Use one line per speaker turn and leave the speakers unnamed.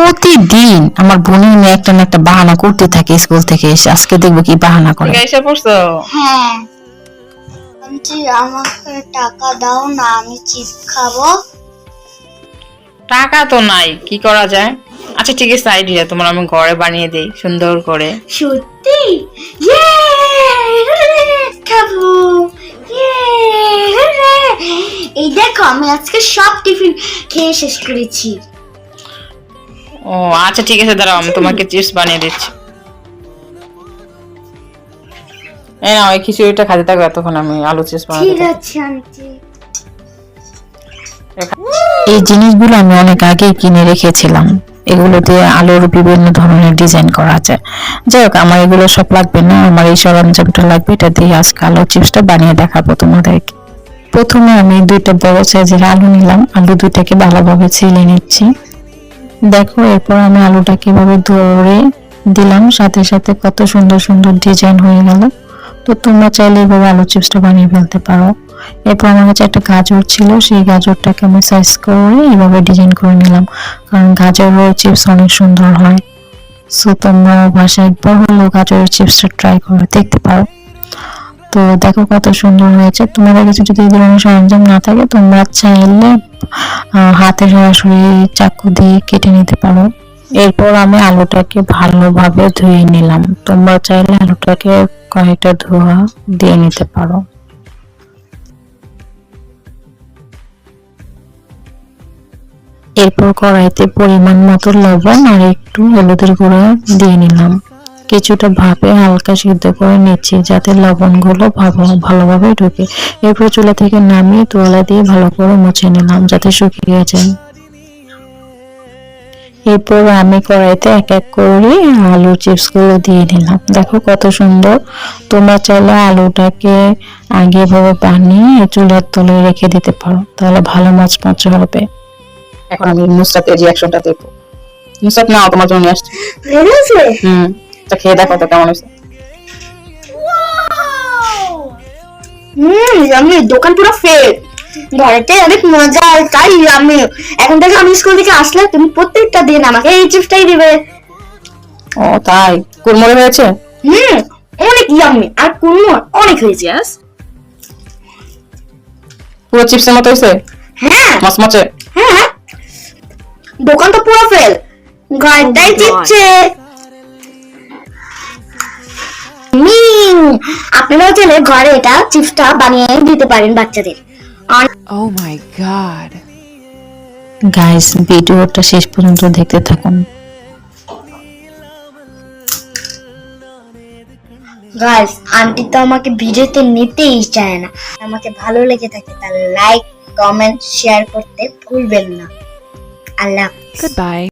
প্রতিদিন আমার বোনের মেয়ে একটা না একটা বাহানা করতে থাকে স্কুল থেকে এসে। আজকে দেখব কি বাহানা করে।
এসে পড়ছো?
হ্যাঁ। আন্টি আমাকে টাকা দাও না আমি চিপস খাব।
টাকা তো নাই কি করা যায়? আচ্ছা ঠিক আছে আইডিয়া। তোমার আমি ঘরে বানিয়ে দেই সুন্দর করে।
সত্যি? ইয়ে খাব। ইয়ে এই দেখো আমি আজকে সব টিফিন খেয়ে শেষ করেছি।
ও আচ্ছা ঠিক আছে দাঁড়াও আমি তোমাকে চিপস বানিয়ে দিচ্ছি। এই না ওই খিচুড়িটা খাতে থাকো এতক্ষণ আমি আলু চিপস বানিয়ে
ঠিক আছে আন্টি।
এই জিনিসগুলো আমি অনেক আগে কিনে রেখেছিলাম। এগুলো দিয়ে আলোর বিভিন্ন ধরনের ডিজাইন করা যায় যাই হোক আমার এগুলো সব লাগবে না আমার এই সরঞ্জামটা লাগবে এটা দিয়ে আজকে আলু চিপসটা বানিয়ে দেখাবো তোমাদেরকে। প্রথমে আমি দুইটা বড় সাইজের আলু নিলাম। আলু দুইটাকে ভালোভাবে ছিলে নিচ্ছি। দেখো, এরপর আমি আলুটা কীভাবে ধরে দিলাম, সাথে সাথে কত সুন্দর সুন্দর ডিজাইন হয়ে গেল। তো তোমরা চাইলে এভাবে আলু চিপসটা বানিয়ে ফেলতে পারো। এরপর আমার কাছে একটা গাজর ছিল, সেই গাজরটাকে আমি সাইজ করে এইভাবে ডিজাইন করে নিলাম, কারণ গাজরের চিপস অনেক সুন্দর হয়। সো তোমরা বাসায় একবার হলেও গাজরের চিপসটা ট্রাই করে দেখতে পারো। তো দেখো কত সুন্দর হয়েছে। তোমাদের কাছে যদি এই ধরনের সরঞ্জাম না থাকে, তোমরা চাইলে হাতে সরাসরি চাকু দিয়ে কেটে নিতে পারো। এরপর আমি আলুটাকে ভালোভাবে ধুয়ে নিলাম। তোমরা চাইলে আলুটাকে কয়েকটা ধোয়া দিয়ে নিতে পারো। এরপর কড়াইতে পরিমাণ মতো লবণ আর একটু হলুদের গুঁড়া দিয়ে নিলাম। কিছুটা ভাপে হালকা সিদ্ধ করে নিচ্ছি যাতে লবণগুলো ভালো- ভালোভাবে ঢুকে। এরপর চুলা থেকে নামিয়ে তোলা দিয়ে ভালো করে মুছে নিলাম যাতে শুকিয়ে যায়। এরপর আমি কড়াইতে এক এক করে আলু চিপসগুলো দিয়ে নিলাম। দেখো কত সুন্দর। তোমরা চাইলে আলুটাকে আগে ভাবে বানিয়ে চুলার তলে রেখে দিতে পারো তাহলে ভালো মাছ মাছ হবে।
এখন আমি নুসরাতের রিয়াকশনটা দেখব। নুসরাত নাও তোমার জন্য নিয়ে আসছি। হুম। তা খেয়ে দেখো তো কেমন হয়েছে।
হুম আমি দোকান পুরো ফেল ঘরেতে অনেক মজা আর তাই আমি। এখন থেকে আমি স্কুল থেকে আসলে তুমি প্রত্যেকটা দিন আমাকে এই চিপসটাই দিবে।
ও তাই? কুরমুরে হয়েছে?
হুম অনেক ইয়াম্মি আর কুমড়ো অনেক হয়েছে আস
পুরো চিপসের মতো হয়েছে?
হ্যাঁ।
মচমচে?
হ্যাঁ দোকান তো পুরো ফেল ঘরটাই চিপছে মিং আপনারাও চাইলে ঘরে এটা চিপসটা বানিয়ে দিতে পারেন বাচ্চাদের আর
Oh my god.
গাইস ভিডিওটা শেষ পর্যন্ত দেখতে থাকুন
গাইস আন্টি তো আমাকে ভিডিওতে নিতেই চায় না আমাকে ভালো লেগে থাকে তাহলে লাইক কমেন্ট শেয়ার করতে ভুলবেন না আল্লাহ হাফেজ।
Goodbye.